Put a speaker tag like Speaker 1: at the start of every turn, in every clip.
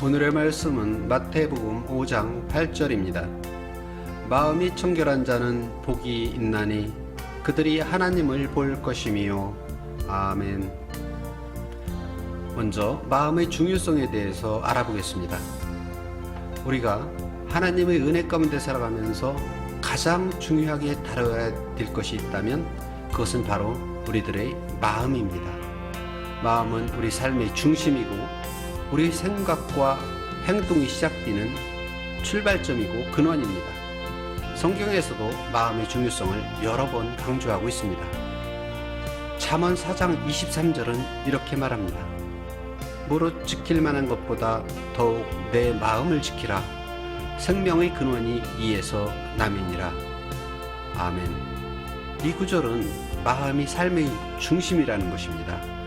Speaker 1: 오늘의 말씀은 마태복음 5장 8절입니다. 마음이 청결한 자는 복이 있나니 그들이 하나님을 볼 것이미요. 아멘. 먼저 마음의 중요성에 대해서 알아보겠습니다. 우리가 하나님의 은혜 가운데 살아가면서 가장 중요하게 다뤄야 될 것이 있다면 그것은 바로 우리들의 마음입니다. 마음은 우리 삶의 중심이고 우리 생각과 행동이 시작되는 출발점이고 근원입니다. 성경에서도 마음의 중요성을 여러 번 강조하고 있습니다. 잠언 4장 23절은 이렇게 말합니다. 무릇 지킬 만한 것보다 더욱 내 마음을 지키라. 생명의 근원이 이에서 남이니라. 아멘. 이 구절은 마음이 삶의 중심이라는 것입니다.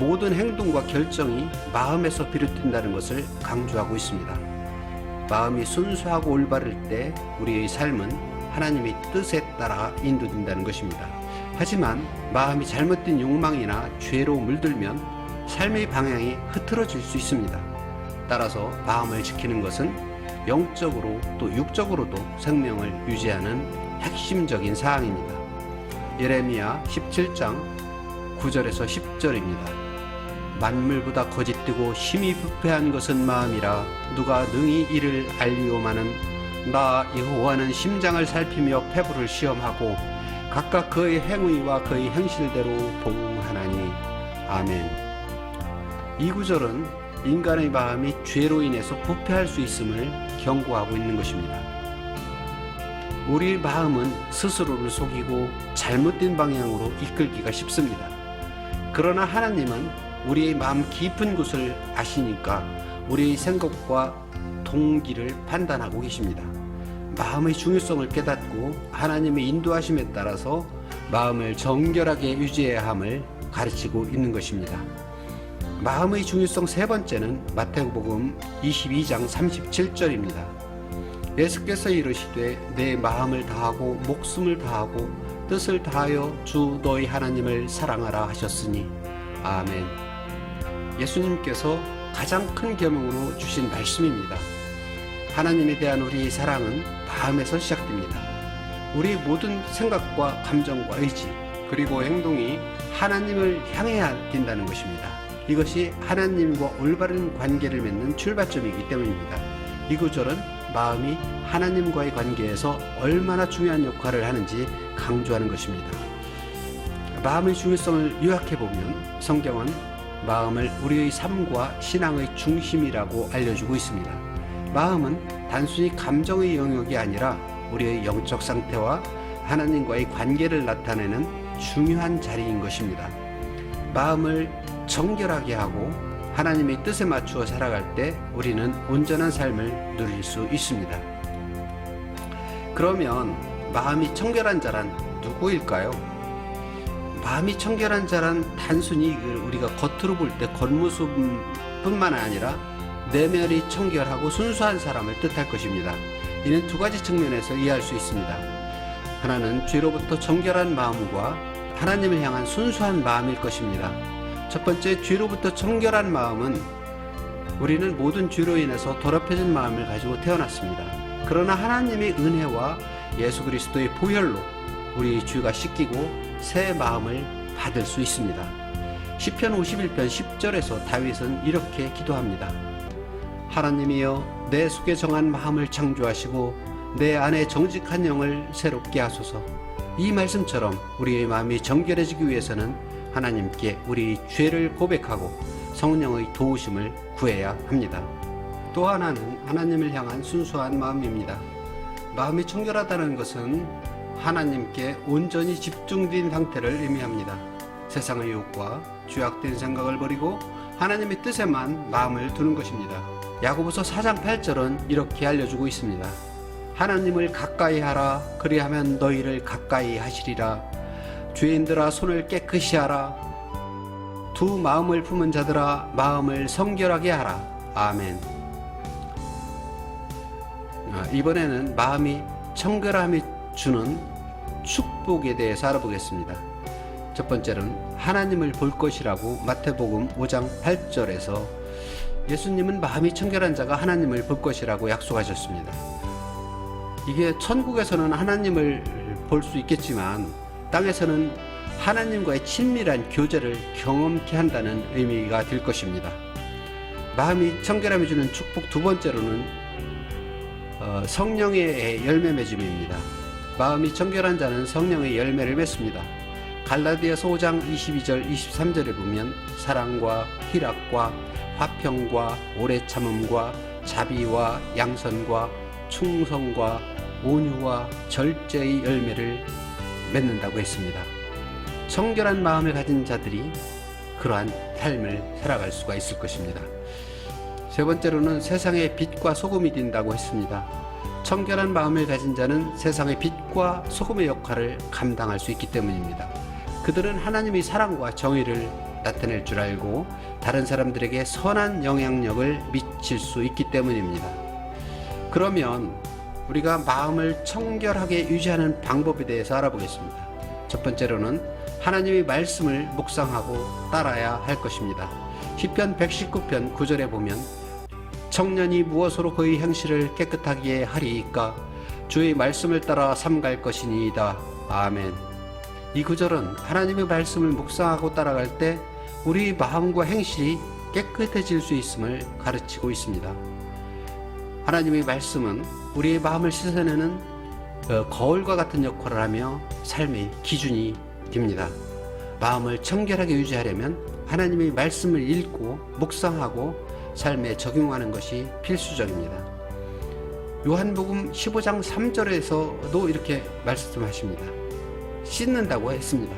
Speaker 1: 모든 행동과 결정이 마음에서 비롯된다는 것을 강조하고 있습니다. 마음이 순수하고 올바를 때 우리의 삶은 하나님의 뜻에 따라 인도된다는 것입니다. 하지만 마음이 잘못된 욕망이나 죄로 물들면 삶의 방향이 흐트러질 수 있습니다. 따라서 마음을 지키는 것은 영적으로 또 육적으로도 생명을 유지하는 핵심적인 사항입니다. 예레미야 17장 9절에서 10절입니다. 만물보다 거짓되고 심히 부패한 것은 마음이라 누가 능히 이를 알리오마는 나 여호와는 심장을 살피며 폐부를 시험하고 각각 그의 행위와 그의 행실대로 보응하나니 아멘. 이 구절은 인간의 마음이 죄로 인해서 부패할 수 있음을 경고하고 있는 것입니다. 우리 마음은 스스로를 속이고 잘못된 방향으로 이끌기가 쉽습니다. 그러나 하나님은 우리의 마음 깊은 곳을 아시니까 우리의 생각과 동기를 판단하고 계십니다. 마음의 중요성을 깨닫고 하나님의 인도하심에 따라서 마음을 정결하게 유지해야 함을 가르치고 있는 것입니다. 마음의 중요성 세 번째는 마태복음 22장 37절입니다. 예수께서 이르시되 내 마음을 다하고 목숨을 다하고 뜻을 다하여 주 너희 하나님을 사랑하라 하셨으니 아멘. 예수님께서 가장 큰 계명으로 주신 말씀입니다. 하나님에 대한 우리의 사랑은 마음에서 시작됩니다. 우리 모든 생각과 감정과 의지 그리고 행동이 하나님을 향해야 된다는 것입니다. 이것이 하나님과 올바른 관계를 맺는 출발점이기 때문입니다. 이 구절은 마음이 하나님과의 관계에서 얼마나 중요한 역할을 하는지 강조하는 것입니다. 마음의 중요성을 요약해 보면 성경은 마음을 우리의 삶과 신앙의 중심이라고 알려주고 있습니다. 마음은 단순히 감정의 영역이 아니라 우리의 영적 상태와 하나님과의 관계를 나타내는 중요한 자리인 것입니다. 마음을 정결하게 하고 하나님의 뜻에 맞추어 살아갈 때 우리는 온전한 삶을 누릴 수 있습니다. 그러면 마음이 청결한 자란 누구일까요? 마음이 청결한 자란 단순히 우리가 겉으로 볼 때 겉모습뿐만 아니라 내면이 청결하고 순수한 사람을 뜻할 것입니다. 이는 두 가지 측면에서 이해할 수 있습니다. 하나는 죄로부터 청결한 마음과 하나님을 향한 순수한 마음일 것입니다. 첫 번째, 죄로부터 청결한 마음은 우리는 모든 죄로 인해서 더럽혀진 마음을 가지고 태어났습니다. 그러나 하나님의 은혜와 예수 그리스도의 보혈로 우리 죄가 씻기고 새 마음을 받을 수 있습니다. 시편 51편 10절에서 다윗은 이렇게 기도합니다. 하나님이여 내 속에 정한 마음을 창조하시고 내 안에 정직한 영을 새롭게 하소서. 이 말씀처럼 우리의 마음이 정결해지기 위해서는 하나님께 우리 죄를 고백하고 성령의 도우심을 구해야 합니다. 또 하나는 하나님을 향한 순수한 마음입니다. 마음이 청결하다는 것은 하나님께 온전히 집중된 상태를 의미합니다. 세상의 유혹과 죄악된 생각을 버리고 하나님의 뜻에만 마음을 두는 것입니다. 야고보서 4장 8절은 이렇게 알려주고 있습니다. 하나님을 가까이 하라 그리하면 너희를 가까이 하시리라 죄인들아 손을 깨끗이 하라 두 마음을 품은 자들아 마음을 성결하게 하라 아멘 아, 이번에는 마음이 청결함이 주는 축복에 대해서 알아보겠습니다 첫 번째는 하나님을 볼 것이라고 마태복음 5장 8절에서 예수님은 마음이 청결한 자가 하나님을 볼 것이라고 약속하셨습니다. 이게 천국에서는 하나님을 볼 수 있겠지만 땅에서는 하나님과의 친밀한 교제를 경험케 한다는 의미가 될 것입니다. 마음이 청결함이 주는 축복 두 번째로는 어, 성령의 열매 맺음입니다. 마음이 청결한 자는 성령의 열매를 맺습니다. 갈라디아서 5장 22절 23절에 보면 사랑과 희락과 화평과 오래 참음과 자비와 양선과 충성과 온유와 절제의 열매를 맺는다고 했습니다. 청결한 마음을 가진 자들이 그러한 삶을 살아갈 수가 있을 것입니다. 세 번째로는 세상의 빛과 소금이 된다고 했습니다. 청결한 마음을 가진 자는 세상의 빛과 소금의 역할을 감당할 수 있기 때문입니다. 그들은 하나님의 사랑과 정의를 나타낼 줄 알고 다른 사람들에게 선한 영향력을 미칠 수 있기 때문입니다. 그러면 우리가 마음을 청결하게 유지하는 방법에 대해서 알아보겠습니다. 첫 번째로는 하나님의 말씀을 묵상하고 따라야 할 것입니다. 시편 119편 9절에 보면 청년이 무엇으로 그의 행실을 깨끗하게 하리이까 주의 말씀을 따라 삼갈 것이니이다. 아멘. 이 구절은 하나님의 말씀을 묵상하고 따라갈 때 우리 마음과 행실이 깨끗해질 수 있음을 가르치고 있습니다. 하나님의 말씀은 우리의 마음을 씻어내는 어, 거울과 같은 역할을 하며 삶의 기준이 됩니다. 마음을 청결하게 유지하려면 하나님의 말씀을 읽고 묵상하고 삶에 적용하는 것이 필수적입니다. 요한복음 15장 3절에서도 이렇게 말씀하십니다. 씻는다고 했습니다.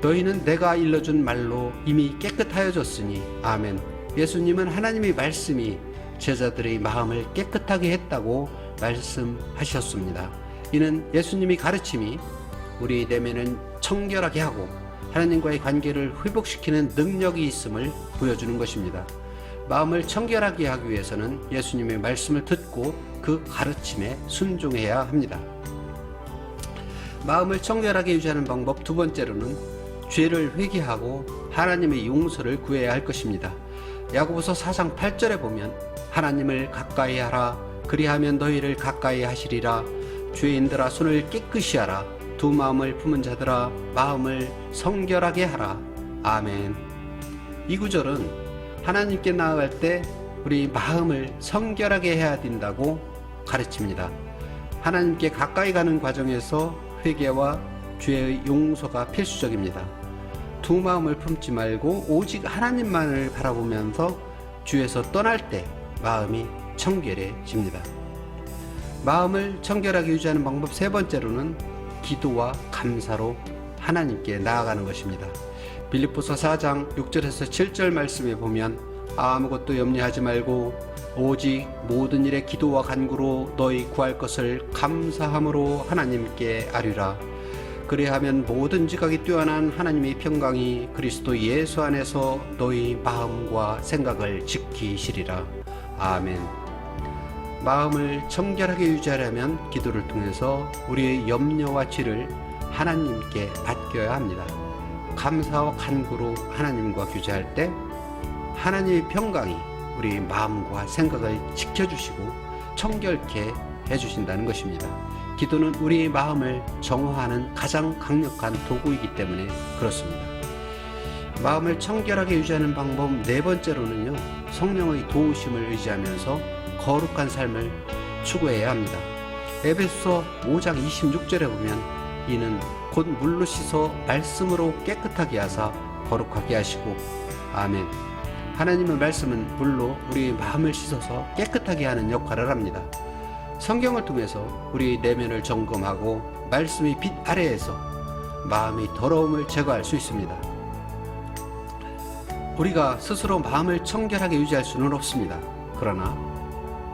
Speaker 1: 너희는 내가 일러준 말로 이미 깨끗하여졌으니 아멘. 예수님은 하나님의 말씀이 제자들의 마음을 깨끗하게 했다고 말씀하셨습니다. 이는 예수님의 가르침이 우리 내면을 청결하게 하고 하나님과의 관계를 회복시키는 능력이 있음을 보여주는 것입니다. 마음을 청결하게 하기 위해서는 예수님의 말씀을 듣고 그 가르침에 순종해야 합니다. 마음을 청결하게 유지하는 방법 두 번째로는 죄를 회개하고 하나님의 용서를 구해야 할 것입니다. 야고보서 4장 8절에 보면 하나님을 가까이 하라 그리하면 너희를 가까이 하시리라 죄인들아 손을 깨끗이 하라 두 마음을 품은 자들아 마음을 성결하게 하라 아멘 이 구절은 하나님께 나아갈 때 우리 마음을 성결하게 해야 된다고 가르칩니다 하나님께 가까이 가는 과정에서 회개와 죄의 용서가 필수적입니다 두 마음을 품지 말고 오직 하나님만을 바라보면서 주에서 떠날 때 마음이 청결해집니다. 마음을 청결하게 유지하는 방법 세 번째로는 기도와 감사로 하나님께 나아가는 것입니다. 빌립보서 4장 6절에서 7절 말씀에 보면 아무것도 염려하지 말고 오직 모든 일에 기도와 간구로 너희 구할 것을 감사함으로 하나님께 아뢰라. 그리하면 모든 지각이 뛰어난 하나님의 평강이 그리스도 예수 안에서 너희 마음과 생각을 지키시리라. 아멘. 마음을 청결하게 유지하려면 기도를 통해서 우리의 염려와 죄를 하나님께 맡겨야 합니다. 감사와 간구로 하나님과 교제할 때 하나님의 평강이 우리 마음과 생각을 지켜주시고 청결케 해주신다는 것입니다. 기도는 우리의 마음을 정화하는 가장 강력한 도구이기 때문에 그렇습니다. 마음을 청결하게 유지하는 방법 네 번째로는요, 성령의 도우심을 의지하면서 거룩한 삶을 추구해야 합니다. 에베소 5장 26절에 보면 이는 곧 물로 씻어 말씀으로 깨끗하게 하사 거룩하게 하시고 아멘. 하나님의 말씀은 물로 우리의 마음을 씻어서 깨끗하게 하는 역할을 합니다. 성경을 통해서 우리 내면을 점검하고 말씀의 빛 아래에서 마음의 더러움을 제거할 수 있습니다. 우리가 스스로 마음을 청결하게 유지할 수는 없습니다. 그러나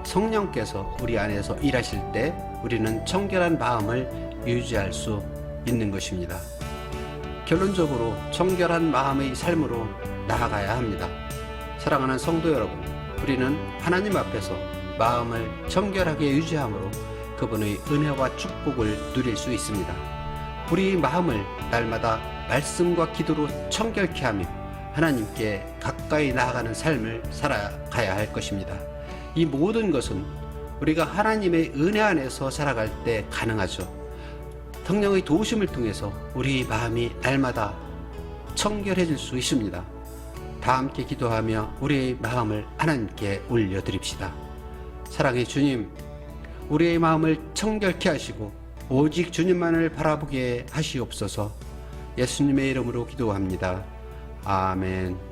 Speaker 1: 성령께서 우리 안에서 일하실 때 우리는 청결한 마음을 유지할 수 있는 것입니다. 결론적으로 청결한 마음의 삶으로 나아가야 합니다. 사랑하는 성도 여러분, 우리는 하나님 앞에서 마음을 청결하게 유지함으로 그분의 은혜와 축복을 누릴 수 있습니다. 우리 마음을 날마다 말씀과 기도로 청결케 하며 하나님께 가까이 나아가는 삶을 살아가야 할 것입니다. 이 모든 것은 우리가 하나님의 은혜 안에서 살아갈 때 가능하죠. 성령의 도우심을 통해서 우리 마음이 날마다 청결해질 수 있습니다. 다 함께 기도하며 우리의 마음을 하나님께 올려드립시다. 사랑의 주님, 우리의 마음을 청결케 하시고 오직 주님만을 바라보게 하시옵소서 예수님의 이름으로 기도합니다. 아멘.